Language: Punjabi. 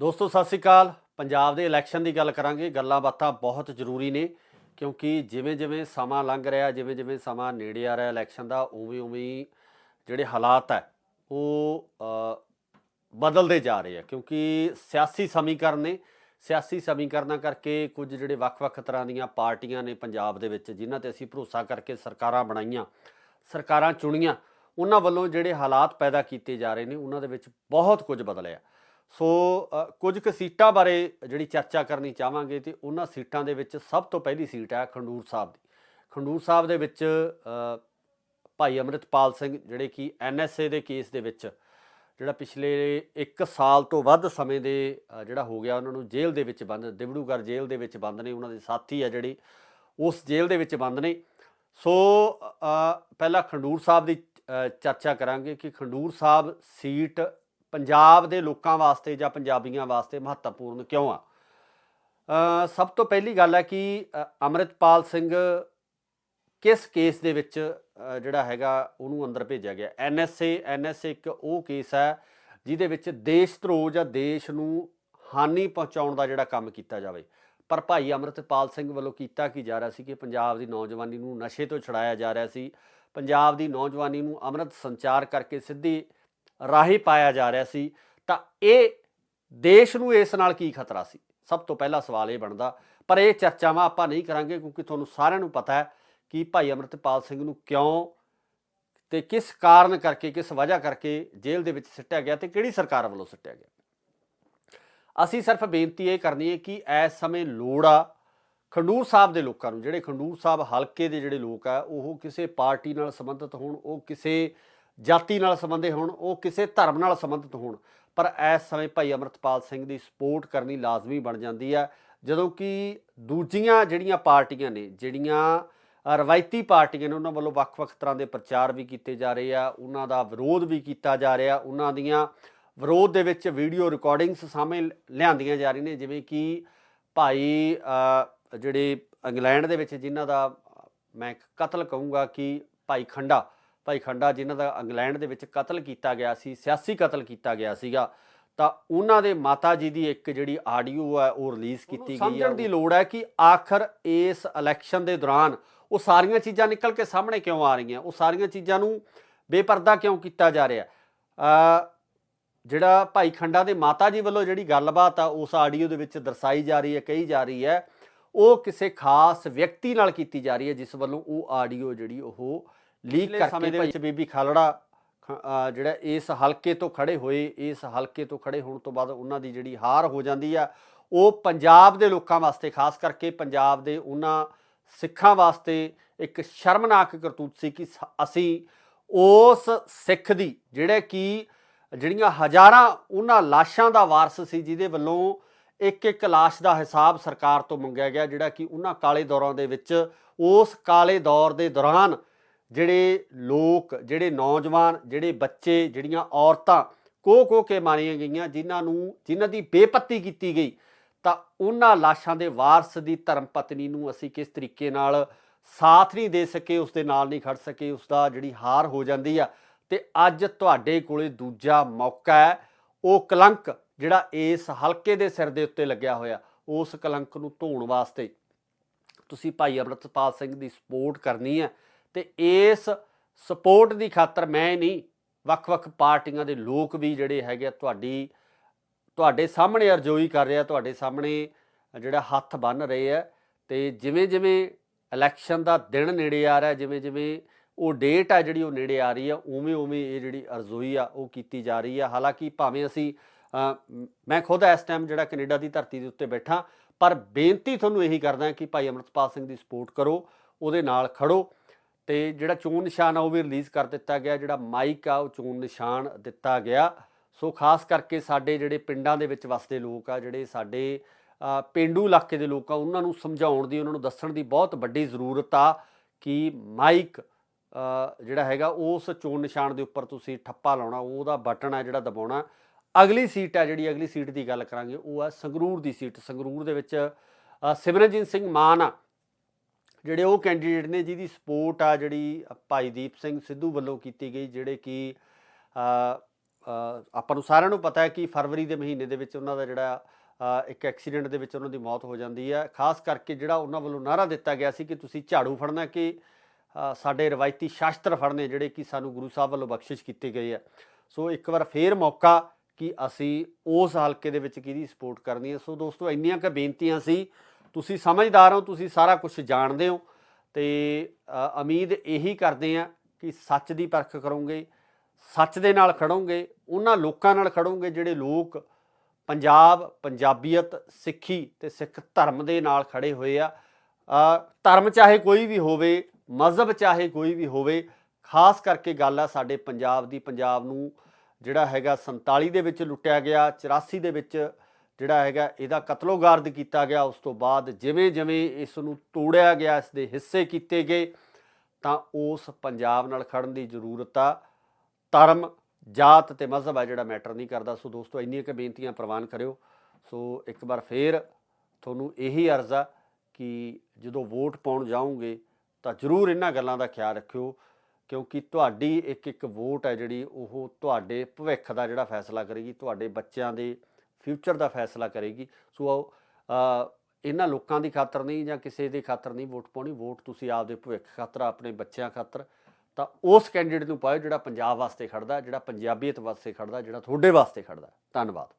ਦੋਸਤੋ, ਸਤਿ ਸ਼੍ਰੀ ਅਕਾਲ। ਪੰਜਾਬ ਦੇ ਇਲੈਕਸ਼ਨ ਦੀ ਗੱਲ ਕਰਾਂਗੇ। ਗੱਲਾਂ ਬਾਤਾਂ ਬਹੁਤ ਜ਼ਰੂਰੀ ਨੇ, ਕਿਉਂਕਿ ਜਿਵੇਂ ਜਿਵੇਂ ਸਮਾਂ ਲੰਘ ਰਿਹਾ ਜਿਵੇਂ ਜਿਵੇਂ ਸਮਾਂ ਨੇੜੇ ਆ ਰਿਹਾ ਇਲੈਕਸ਼ਨ ਦਾ ਉਵੇਂ ਉਵੇਂ ਜਿਹੜੇ ਹਾਲਾਤ ਹੈ, ਉਹ ਬਦਲਦੇ ਜਾ ਰਹੇ ਆ। ਕਿਉਂਕਿ ਸਿਆਸੀ ਸਮੀਕਰਨ ਨੇ। ਸਿਆਸੀ ਸਮੀਕਰਨਾਂ ਕਰਕੇ ਕੁਝ ਜਿਹੜੇ ਵੱਖ-ਵੱਖ ਤਰ੍ਹਾਂ ਦੀਆਂ ਪਾਰਟੀਆਂ ਨੇ ਪੰਜਾਬ ਦੇ ਵਿੱਚ, ਜਿਨ੍ਹਾਂ ਤੇ ਅਸੀਂ ਭਰੋਸਾ ਕਰਕੇ ਸਰਕਾਰਾਂ ਬਣਾਈਆਂ, ਸਰਕਾਰਾਂ ਚੁਣੀਆਂ, ਉਹਨਾਂ ਵੱਲੋਂ ਜਿਹੜੇ ਹਾਲਾਤ ਪੈਦਾ ਕੀਤੇ ਜਾ ਰਹੇ ਨੇ, ਉਹਨਾਂ ਦੇ ਵਿੱਚ ਬਹੁਤ ਕੁਝ ਬਦਲਿਆ। ਸੋ ਕੁਝ ਕੁ ਸੀਟਾਂ ਬਾਰੇ ਜਿਹੜੀ ਚਰਚਾ ਕਰਨੀ ਚਾਹਾਂਗੇ ਤੇ ਉਹਨਾਂ ਸੀਟਾਂ ਦੇ ਵਿੱਚ ਸਭ ਤੋਂ ਪਹਿਲੀ ਸੀਟ ਹੈ ਖੰਡੂਰ ਸਾਹਿਬ ਦੀ। ਖੰਡੂਰ ਸਾਹਿਬ ਦੇ ਵਿੱਚ ਭਾਈ ਅਮਰਿਤਪਾਲ ਸਿੰਘ ਜਿਹੜੇ ਕਿ ਐਨਐਸਏ ਦੇ ਕੇਸ ਦੇ ਵਿੱਚ, ਜਿਹੜਾ ਪਿਛਲੇ 1 ਸਾਲ ਤੋਂ ਵੱਧ ਸਮੇਂ ਦੇ ਜਿਹੜਾ ਹੋ ਗਿਆ ਉਹਨਾਂ ਨੂੰ ਜੇਲ੍ਹ ਦੇ ਵਿੱਚ ਬੰਦ, ਦਿਬੜੂਗੜ੍ਹ ਜੇਲ੍ਹ ਦੇ ਵਿੱਚ ਬੰਦ ਨੇ, ਉਹਨਾਂ ਦੇ ਸਾਥੀ ਆ ਜਿਹੜੇ, ਉਸ ਜੇਲ੍ਹ ਦੇ ਵਿੱਚ ਬੰਦ ਨੇ। ਸੋ ਪਹਿਲਾਂ ਖੰਡੂਰ ਸਾਹਿਬ ਦੀ ਚਰਚਾ ਕਰਾਂਗੇ ਕਿ ਖੰਡੂਰ ਸਾਹਿਬ ਸੀਟ ਪੰਜਾਬ ਦੇ ਲੋਕਾਂ ਵਾਸਤੇ ਜਾਂ ਪੰਜਾਬੀਆਂ ਵਾਸਤੇ ਮਹੱਤਵਪੂਰਨ ਕਿਉਂ ਆ? ਸਭ ਤੋਂ ਪਹਿਲੀ ਗੱਲ ਹੈ ਕਿ ਅ, ਅੰਮ੍ਰਿਤਪਾਲ ਸਿੰਘ ਕਿਸ ਕੇਸ ਦੇ ਵਿੱਚ ਜਿਹੜਾ ਹੈਗਾ ਉਹਨੂੰ ਅੰਦਰ ਭੇਜਿਆ ਗਿਆ? ਐਨਐਸਏ ਐਨਐਸਏ ਇੱਕ ਉਹ ਕੇਸ ਹੈ ਜਿਹਦੇ ਵਿੱਚ ਦੇਸ਼ ਧਰੋਹ ਜਾਂ ਦੇਸ਼ ਨੂੰ ਹਾਨੀ ਪਹੁੰਚਾਉਣ ਦਾ ਜਿਹੜਾ ਕੰਮ ਕੀਤਾ ਜਾਵੇ। ਪਰ ਭਾਈ ਅੰਮ੍ਰਿਤਪਾਲ ਸਿੰਘ ਵੱਲੋਂ ਕੀਤਾ ਕੀ ਜਾ ਰਿਹਾ ਸੀ ਕਿ ਪੰਜਾਬ ਦੀ ਨੌਜਵਾਨੀ ਨੂੰ ਨਸ਼ੇ ਤੋਂ ਛੁਡਾਇਆ ਜਾ ਰਿਹਾ ਸੀ। ਪੰਜਾਬ ਦੀ ਨੌਜਵਾਨੀ ਨੂੰ ਅੰਮ੍ਰਿਤ ਸੰਚਾਰ ਕਰਕੇ ਸਿੱਧੀ ਰਾਹੀਂ ਪਾਇਆ ਜਾ ਰਿਹਾ ਸੀ, ਤਾਂ ਇਹ ਦੇਸ਼ ਨੂੰ ਇਸ ਨਾਲ ਕੀ ਖਤਰਾ ਸੀ? ਸਭ ਤੋਂ ਪਹਿਲਾ ਸਵਾਲ ਇਹ ਬਣਦਾ, ਪਰ ਇਹ ਚਰਚਾਵਾਂ ਆਪਾਂ ਨਹੀਂ ਕਰਾਂਗੇ ਕਿਉਂਕਿ ਤੁਹਾਨੂੰ ਸਾਰਿਆਂ ਨੂੰ ਪਤਾ ਹੈ ਕਿ ਭਾਈ ਅਮਰਿਤਪਾਲ ਸਿੰਘ ਨੂੰ ਕਿਉਂ ਤੇ ਕਿਸ ਕਾਰਨ ਕਰਕੇ, ਕਿਸ ਵਜ੍ਹਾ ਕਰਕੇ ਜੇਲ੍ਹ ਦੇ ਵਿੱਚ ਸਿੱਟਿਆ ਗਿਆ ਤੇ ਕਿਹੜੀ ਸਰਕਾਰ ਵੱਲੋਂ ਸਿੱਟਿਆ ਗਿਆ? ਅਸੀਂ ਸਿਰਫ ਬੇਨਤੀ ਇਹ ਕਰਨੀ ਹੈ ਕਿ ਇਸ ਸਮੇਂ ਲੋੜ ਆ ਖੰਡੂਰ ਸਾਹਿਬ ਦੇ ਲੋਕਾਂ ਨੂੰ, ਜਿਹੜੇ ਖੰਡੂਰ ਸਾਹਿਬ ਹਲਕੇ ਦੇ ਜਿਹੜੇ ਲੋਕ ਆ, ਉਹ ਕਿਸੇ ਪਾਰਟੀ ਨਾਲ ਸੰਬੰਧਿਤ ਹੋਣ, ਉਹ ਕਿਸੇ ਜਾਤੀ ਨਾਲ ਸੰਬੰਧਿਤ ਹੋਣ, ਉਹ ਕਿਸੇ ਧਰਮ ਨਾਲ ਸੰਬੰਧਿਤ ਹੋਣ। ਪਰ ਇਸ ਸਮੇਂ ਭਾਈ ਅਮਰਤਪਾਲ ਸਿੰਘ ਦੀ ਸਪੋਰਟ ਕਰਨੀ ਲਾਜ਼ਮੀ ਬਣ ਜਾਂਦੀ ਹੈ, ਜਦੋਂ ਕਿ ਦੂਜੀਆਂ ਜਿਹੜੀਆਂ ਪਾਰਟੀਆਂ ਨੇ, ਜਿਹੜੀਆਂ ਰਵਾਇਤੀ ਪਾਰਟੀਆਂ ਨੇ, ਉਹਨਾਂ ਵੱਲੋਂ ਵੱਖ-ਵੱਖ ਤਰ੍ਹਾਂ ਦੇ ਪ੍ਰਚਾਰ ਵੀ ਕੀਤੇ ਜਾ ਰਹੇ ਆ, ਉਹਨਾਂ ਦਾ ਵਿਰੋਧ ਵੀ ਕੀਤਾ ਜਾ ਰਿਹਾ, ਉਹਨਾਂ ਦੀਆਂ ਵਿਰੋਧ ਦੇ ਵਿੱਚ ਵੀਡੀਓ ਰਿਕਾਰਡਿੰਗਸ ਸਾਹਮਣੇ ਲਿਆਂਦੀਆਂ ਜਾ ਰਹੀਆਂ ਨੇ, ਜਿਵੇਂ ਕਿ ਭਾਈ ਜਿਹੜੇ ਇੰਗਲੈਂਡ ਦੇ ਵਿੱਚ ਜਿਨ੍ਹਾਂ ਦਾ ਮੈਂ ਇੱਕ ਕਤਲ ਕਹੂੰਗਾ ਕਿ ਭਾਈ ਖੰਡਾ ਭਾਈ ਖੰਡਾ ਜਿਨ੍ਹਾਂ ਦਾ ਇੰਗਲੈਂਡ ਦੇ ਵਿੱਚ ਕਤਲ ਕੀਤਾ ਗਿਆ ਸੀ ਸਿਆਸੀ ਕਤਲ ਕੀਤਾ ਗਿਆ ਸੀਗਾ ਤਾਂ ਉਹਨਾਂ ਦੇ ਮਾਤਾ ਜੀ ਦੀ ਇੱਕ ਜਿਹੜੀ ਆਡੀਓ ਹੈ ਉਹ ਰਿਲੀਜ਼ ਕੀਤੀ ਗਈ ਹੈ। ਸਮਝਣ ਦੀ ਲੋੜ ਹੈ ਕਿ ਆਖਰ ਇਸ ਇਲੈਕਸ਼ਨ ਦੇ ਦੌਰਾਨ ਉਹ ਸਾਰੀਆਂ ਚੀਜ਼ਾਂ ਨਿਕਲ ਕੇ ਸਾਹਮਣੇ ਕਿਉਂ ਆ ਰਹੀਆਂ? ਉਹ ਸਾਰੀਆਂ ਚੀਜ਼ਾਂ ਨੂੰ ਬੇਪਰਦਾ ਕਿਉਂ ਕੀਤਾ ਜਾ ਰਿਹਾ? ਅ ਜਿਹੜਾ ਭਾਈ ਖੰਡਾ ਦੇ ਮਾਤਾ ਜੀ ਵੱਲੋਂ ਜਿਹੜੀ ਗੱਲਬਾਤ ਆ ਉਸ ਆਡੀਓ ਦੇ ਵਿੱਚ ਦਰਸਾਈ ਜਾ ਰਹੀ ਹੈ ਕਹੀ ਜਾ ਰਹੀ ਹੈ ਉਹ ਕਿਸੇ ਖਾਸ ਵਿਅਕਤੀ ਨਾਲ ਕੀਤੀ ਜਾ ਰਹੀ ਹੈ ਜਿਸ ਵੱਲੋਂ ਉਹ ਆਡੀਓ ਜਿਹੜੀ ਉਹ ਲੀਕ ਕਰਕੇ ਦੇ ਵਿੱਚ ਬੀਬੀ ਖਾਲੜਾ ਜਿਹੜਾ ਇਸ ਹਲਕੇ ਤੋਂ ਖੜੇ ਹੋਏ ਇਸ ਹਲਕੇ ਤੋਂ ਖੜੇ ਹੋਣ ਤੋਂ ਬਾਅਦ ਉਹਨਾਂ ਦੀ ਜਿਹੜੀ ਹਾਰ ਹੋ ਜਾਂਦੀ ਆ ਉਹ ਪੰਜਾਬ ਦੇ ਲੋਕਾਂ ਵਾਸਤੇ ਖਾਸ ਕਰਕੇ ਪੰਜਾਬ ਦੇ ਉਹਨਾਂ ਸਿੱਖਾਂ ਵਾਸਤੇ ਇੱਕ ਸ਼ਰਮਨਾਕ ਕਰਤੂਤ ਸੀ ਕਿ ਅਸੀਂ ਉਸ ਸਿੱਖ ਦੀ ਜਿਹੜੇ ਕਿ ਜਿਹੜੀਆਂ ਹਜ਼ਾਰਾਂ ਉਹਨਾਂ ਲਾਸ਼ਾਂ ਦਾ ਵਾਰਸ ਸੀ ਜਿਹਦੇ ਵੱਲੋਂ ਇੱਕ ਇੱਕ ਲਾਸ਼ ਦਾ ਹਿਸਾਬ ਸਰਕਾਰ ਤੋਂ ਮੰਗਿਆ ਗਿਆ ਜਿਹੜਾ ਕਿ ਉਹਨਾਂ ਕਾਲੇ ਦੌਰਾਂ ਦੇ ਵਿੱਚ ਉਸ ਕਾਲੇ ਦੌਰ ਦੇ ਦੌਰਾਨ ਜਿਹੜੇ ਲੋਕ, ਜਿਹੜੇ ਨੌਜਵਾਨ, ਜਿਹੜੇ ਬੱਚੇ, ਜਿਹੜੀਆਂ ਔਰਤਾਂ ਕੋ ਕੋ ਕੇ ਮਾਰੀਆਂ ਗਈਆਂ, ਜਿਨ੍ਹਾਂ ਨੂੰ, ਜਿਨ੍ਹਾਂ ਦੀ ਬੇਪੱਤੀ ਕੀਤੀ ਗਈ, ਤਾਂ ਉਹਨਾਂ ਲਾਸ਼ਾਂ ਦੇ ਵਾਰਸ ਦੀ ਧਰਮ ਪਤਨੀ ਨੂੰ ਅਸੀਂ ਕਿਸ ਤਰੀਕੇ ਨਾਲ ਸਾਥ ਨਹੀਂ ਦੇ ਸਕੇ, ਉਸ ਦੇ ਨਾਲ ਨਹੀਂ ਖੜ ਸਕੇ, ਉਸ ਦਾ ਜਿਹੜੀ ਹਾਰ ਹੋ ਜਾਂਦੀ ਆ। ਤੇ ਅੱਜ ਤੁਹਾਡੇ ਕੋਲੇ ਦੂਜਾ ਮੌਕਾ ਹੈ, ਉਹ ਕਲੰਕ ਜਿਹੜਾ ਇਸ ਹਲਕੇ ਦੇ ਸਿਰ ਦੇ ਉੱਤੇ ਲੱਗਿਆ ਹੋਇਆ, ਉਸ ਕਲੰਕ ਨੂੰ ਧੋਣ ਵਾਸਤੇ। ਤੁਸੀਂ ਭਾਈ ਅਮਰਤਪਾਲ ਸਿੰਘ ਦੀ ਸਪੋਰਟ ਕਰਨੀ ਹੈ। ਤੇ ਇਸ ਸਪੋਰਟ ਦੀ ਖਾਤਰ ਮੈਂ ਨਹੀਂ, ਵੱਖ-ਵੱਖ ਪਾਰਟੀਆਂ ਦੇ ਲੋਕ ਵੀ ਜਿਹੜੇ ਹੈਗੇ ਆ ਤੁਹਾਡੀ, ਤੁਹਾਡੇ ਸਾਹਮਣੇ ਅਰਜ਼ੋਈ ਕਰ ਰਿਹਾ ਤੁਹਾਡੇ ਸਾਹਮਣੇ ਜਿਹੜਾ ਹੱਥ ਬੰਨ ਰਹੇ ਆ ਤੇ ਜਿਵੇਂ ਜਿਵੇਂ ਇਲੈਕਸ਼ਨ ਦਾ ਦਿਨ ਨੇੜੇ ਆ ਰਿਹਾ ਜਿਵੇਂ ਜਿਵੇਂ ਉਹ ਡੇਟ ਆ ਜਿਹੜੀ ਉਹ ਨੇੜੇ ਆ ਰਹੀ ਆ ਉਵੇਂ ਉਵੇਂ ਇਹ ਜਿਹੜੀ ਅਰਜ਼ੋਈ ਆ ਉਹ ਕੀਤੀ ਜਾ ਰਹੀ ਆ। ਹਾਲਾਂਕਿ ਭਾਵੇਂ ਅਸੀਂ ਮੈਂ ਖੁਦ ਇਸ ਟਾਈਮ ਜਿਹੜਾ ਕੈਨੇਡਾ ਦੀ ਧਰਤੀ ਦੇ ਉੱਤੇ ਬੈਠਾ, ਪਰ ਬੇਨਤੀ ਤੁਹਾਨੂੰ ਇਹੀ ਕਰਦਾ ਕਿ ਭਾਈ ਅਮਰਤਪਾਲ ਸਿੰਘ ਦੀ ਸਪੋਰਟ ਕਰੋ, ਉਹਦੇ ਨਾਲ ਖੜੋ। ਤੇ ਜਿਹੜਾ ਚੋਣ ਨਿਸ਼ਾਨ ਆ ਉਹ ਵੀ ਰਿਲੀਜ਼ ਕਰ ਦਿੱਤਾ ਗਿਆ ਜਿਹੜਾ ਮਾਈਕ ਆ ਉਹ ਚੋਣ ਨਿਸ਼ਾਨ ਦਿੱਤਾ ਗਿਆ। ਸੋ ਖਾਸ ਕਰਕੇ ਸਾਡੇ ਜਿਹੜੇ ਪਿੰਡਾਂ ਦੇ ਵਿੱਚ ਵਸਦੇ ਲੋਕ ਆ ਜਿਹੜੇ ਸਾਡੇ ਅ, ਪੇਂਡੂ ਇਲਾਕੇ ਦੇ ਲੋਕ ਆ ਉਹਨਾਂ ਨੂੰ ਸਮਝਾਉਣ ਦੀ ਉਹਨਾਂ ਨੂੰ ਦੱਸਣ ਦੀ ਬਹੁਤ ਵੱਡੀ ਜ਼ਰੂਰਤ ਆ ਕਿ ਮਾਈਕ ਜਿਹੜਾ ਹੈਗਾ ਉਸ ਚੋਣ ਨਿਸ਼ਾਨ ਦੇ ਉੱਪਰ ਤੁਸੀਂ ਠੱਪਾ ਲਾਉਣਾ ਉਹਦਾ ਬਟਨ ਆ ਜਿਹੜਾ ਦਬਾਉਣਾ। ਅਗਲੀ ਸੀਟ ਆ ਜਿਹੜੀ ਅਗਲੀ ਸੀਟ ਦੀ ਗੱਲ ਕਰਾਂਗੇ ਉਹ ਹੈ ਸੰਗਰੂਰ ਦੀ ਸੀਟ। ਸੰਗਰੂਰ ਦੇ ਵਿੱਚ ਸਿਮਰਨਜੀਤ ਸਿੰਘ ਮਾਨ ਆ ਜਿਹੜੇ ਉਹ ਕੈਂਡੀਡੇਟ ਨੇ ਜਿਹਦੀ ਸਪੋਰਟ ਆ ਜਿਹੜੀ ਭਾਈ ਦੀਪ ਸਿੰਘ ਸਿੱਧੂ ਵੱਲੋਂ ਕੀਤੀ ਗਈ, ਜਿਹੜੇ ਕਿ ਆਪਾਂ ਨੂੰ ਸਾਰਿਆਂ ਨੂੰ ਪਤਾ ਹੈ ਕਿ ਫਰਵਰੀ ਦੇ ਮਹੀਨੇ ਦੇ ਵਿੱਚ ਉਹਨਾਂ ਦਾ ਜਿਹੜਾ ਇੱਕ ਐਕਸੀਡੈਂਟ ਦੇ ਵਿੱਚ ਉਹਨਾਂ ਦੀ ਮੌਤ ਹੋ ਜਾਂਦੀ ਹੈ। ਖਾਸ ਕਰਕੇ ਜਿਹੜਾ ਉਹਨਾਂ ਵੱਲੋਂ ਨਾਰਾ ਦਿੱਤਾ ਗਿਆ ਸੀ ਕਿ ਤੁਸੀਂ ਝਾੜੂ ਫੜਨਾ ਕਿ ਸਾਡੇ ਰਵਾਇਤੀ ਸ਼ਾਸਤਰ ਫੜਨੇ ਜਿਹੜੇ ਕਿ ਸਾਨੂੰ ਗੁਰੂ ਸਾਹਿਬ ਵੱਲੋਂ ਬਖਸ਼ਿਸ਼ ਕੀਤੇ ਗਏ ਆ ਸੋ ਇੱਕ ਵਾਰ ਫੇਰ ਮੌਕਾ ਕਿ ਅਸੀਂ ਉਸ ਹਲਕੇ ਦੇ ਵਿੱਚ ਕਿਹਦੀ ਸਪੋਰਟ ਕਰਨੀ ਹੈ। ਸੋ ਦੋਸਤੋ, ਇੰਨੀਆਂ ਕੁ ਬੇਨਤੀਆਂ ਸੀ ਤੁਸੀਂ ਸਮਝਦਾਰ ਹੋ, ਤੁਸੀਂ ਸਾਰਾ ਕੁਝ ਜਾਣਦੇ ਹੋ ਤੇ ਉਮੀਦ ਇਹੀ ਕਰਦੇ ਆ ਕਿ ਸੱਚ ਦੀ ਪਰਖ ਕਰੋਗੇ, ਸੱਚ ਦੇ ਨਾਲ ਖੜੋਗੇ, ਉਹਨਾਂ ਲੋਕਾਂ ਨਾਲ ਖੜੋਗੇ ਜਿਹੜੇ ਲੋਕ ਪੰਜਾਬ, ਪੰਜਾਬੀਅਤ, ਸਿੱਖੀ ਤੇ ਸਿੱਖ ਧਰਮ ਦੇ ਨਾਲ ਖੜੇ ਹੋਏ ਆ। ਧਰਮ ਚਾਹੇ ਕੋਈ ਵੀ ਹੋਵੇ, ਮਜ਼ਹਬ ਚਾਹੇ ਕੋਈ ਵੀ ਹੋਵੇ, ਖਾਸ ਕਰਕੇ ਗੱਲ ਆ ਸਾਡੇ ਪੰਜਾਬ ਦੀ, ਪੰਜਾਬ ਨੂੰ ਜਿਹੜਾ ਹੈਗਾ 47 ਦੇ ਵਿੱਚ ਲੁੱਟਿਆ ਗਿਆ 84 ਦੇ ਵਿੱਚ ਜਿਹੜਾ ਹੈਗਾ ਇਹਦਾ ਕਤਲੋਗਾਰਦ ਕੀਤਾ ਗਿਆ। ਉਸ ਤੋਂ ਬਾਅਦ ਜਿਵੇਂ ਜਿਵੇਂ ਇਸ ਨੂੰ ਤੋੜਿਆ ਗਿਆ, ਇਸ ਦੇ ਹਿੱਸੇ ਕੀਤੇ ਗਏ, ਤਾਂ ਉਸ ਪੰਜਾਬ ਨਾਲ ਖੜਨ ਦੀ ਜ਼ਰੂਰਤ ਆ। ਧਰਮ, ਜਾਤ ਤੇ ਮਜ਼ਹਬ ਆ ਜਿਹੜਾ ਮੈਟਰ ਨਹੀਂ ਕਰਦਾ। ਸੋ ਦੋਸਤੋ, ਇੰਨੀਆਂ ਕੁ ਬੇਨਤੀਆਂ ਪ੍ਰਵਾਨ ਕਰਿਓ। ਸੋ ਇੱਕ ਵਾਰ ਫੇਰ ਤੁਹਾਨੂੰ ਇਹੀ ਅਰਜ਼ ਆ ਕਿ ਜਦੋਂ ਵੋਟ ਪਾਉਣ ਜਾਓਗੇ, ਤਾਂ ਜ਼ਰੂਰ ਇਹਨਾਂ ਗੱਲਾਂ ਦਾ ਖਿਆਲ ਰੱਖਿਓ, ਕਿਉਂਕਿ ਤੁਹਾਡੀ ਇੱਕ ਇੱਕ ਵੋਟ ਹੈ ਜਿਹੜੀ ਉਹ ਤੁਹਾਡੇ ਭਵਿੱਖ ਦਾ ਜਿਹੜਾ ਫੈਸਲਾ ਕਰੇਗੀ, ਤੁਹਾਡੇ ਬੱਚਿਆਂ ਦੇ ਫਿਊਚਰ ਦਾ ਫੈਸਲਾ ਕਰੇਗੀ। ਸੋ ਆਓ, ਇਹਨਾਂ ਲੋਕਾਂ ਦੀ ਖਾਤਰ ਨਹੀਂ ਜਾਂ ਕਿਸੇ ਦੀ ਖਾਤਰ ਨਹੀਂ ਵੋਟ ਪਾਉਣੀ। ਵੋਟ ਤੁਸੀਂ ਆਪਦੇ ਭਵਿੱਖ ਖਾਤਰ ਆਪਣੇ ਬੱਚਿਆਂ ਖਾਤਰ। ਤਾਂ ਉਸ ਕੈਂਡੀਡੇਟ ਨੂੰ ਪਾਓ ਜਿਹੜਾ ਪੰਜਾਬ ਵਾਸਤੇ ਖੜਦਾ ਜਿਹੜਾ ਪੰਜਾਬੀਅਤ ਵਾਸਤੇ ਖੜਦਾ ਜਿਹੜਾ ਤੁਹਾਡੇ ਵਾਸਤੇ ਖੜਦਾ। ਧੰਨਵਾਦ।